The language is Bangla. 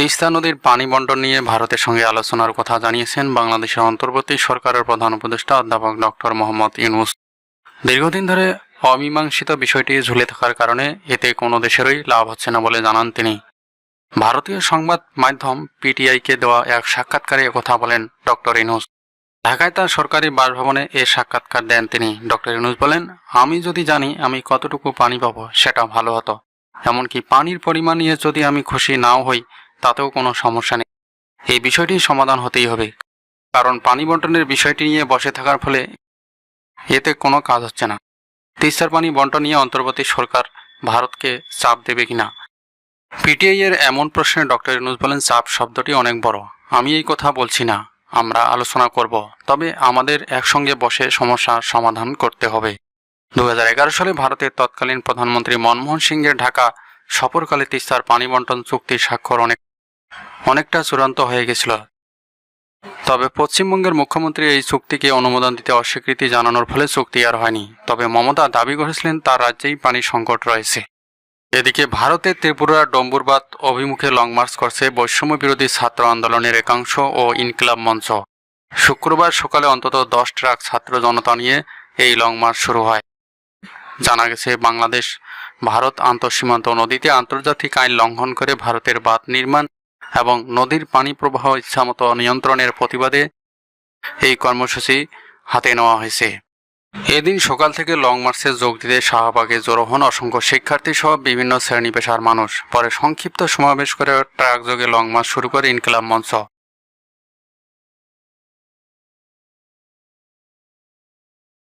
তিস্তা নদীর পানি বন্টন নিয়ে ভারতের সঙ্গে আলোচনার কথা জানিয়েছেন বাংলাদেশের অন্তর্বর্তী সরকারের প্রধান উপদেষ্টা অধ্যাপক ডক্টর মোহাম্মদ ইউনুস। দীর্ঘদিন ধরে অমীমাংসিত বিষয়টি ঝুলে থাকার কারণে এতে কোনো দেশেরই লাভ হচ্ছে না বলে জানান তিনি। ভারতীয় সংবাদ মাধ্যম পিটিআইকে দেওয়া এক সাক্ষাৎকারে কথা বলেন ডক্টর ইনুস ঢাকায় তার সরকারি বাসভবনে এ সাক্ষাৎকার দেন তিনি। ডক্টর ইনুস বলেন, আমি যদি জানি আমি কতটুকু পানি পাবো, সেটা ভালো হতো। এমনকি পানির পরিমাণ নিয়ে যদি আমি খুশি নাও হই তাতেও কোনো সমস্যা নেই। এই বিষয়টি সমাধান হতেই হবে। কারণ পানি বন্টনের বিষয়টি নিয়ে বসে থাকার ফলে এতে কোনো কাজ হচ্ছে না। তিস্তার পানি বন্টন নিয়ে অন্তর্বর্তী সরকার ভারতকে চাপ দেবে কিনা? পিটিআই এর এমন প্রশ্নে ডক্টর ইউনুস বলেন, চাপ শব্দটি অনেক বড়। আমি এই কথা বলছি না। আমরা আলোচনা করব। তবে আমাদের একসঙ্গে বসে সমস্যার সমাধান করতে হবে। দু হাজার এগারো সালে ভারতের তৎকালীন প্রধানমন্ত্রী মনমোহন সিংয়ের ঢাকা সফরকালে তিস্তার পানি বন্টন চুক্তির স্বাক্ষর অনেক অনেকটা চূড়ান্ত হয়ে গেছিল। তবে পশ্চিমবঙ্গের মুখ্যমন্ত্রী এই চুক্তিকে অনুমোদন দিতে অস্বীকৃতি জানানোর ফলে চুক্তি আর হয়নি। তবে মমতা দাবি করেছিলেন, তার রাজ্যেই পানি সংকট রয়েছে। এদিকে ভারতের ত্রিপুরার ডম্বুরবাদ অভিমুখে লং মার্চ করছে বৈষম্য বিরোধী ছাত্র আন্দোলনের একাংশ ও ইনকিলাব মঞ্চ। শুক্রবার সকালে অন্তত দশ ট্রাক ছাত্র জনতা নিয়ে এই লং মার্চ শুরু হয়। জানা গেছে, বাংলাদেশ, ভারত আন্তঃসীমান্ত নদীতে আন্তর্জাতিক আইন লঙ্ঘন করে ভারতের বাঁধ নির্মাণ এবং নদীর পানি প্রবাহ ইচ্ছামতো নিয়ন্ত্রণের প্রতিবাদে এই কর্মসূচি হাতে নেওয়া হয়েছে। এদিন সকাল থেকে লং মার্চে যোগ দিতে শাহবাগে জড়ো হন অসংখ্য শিক্ষার্থী সহ বিভিন্ন শ্রেণি পেশার মানুষ। পরে সংক্ষিপ্ত সমাবেশ করে ট্রাকযোগে লং মার্চ শুরু করে ইনকিলাব মঞ্চ।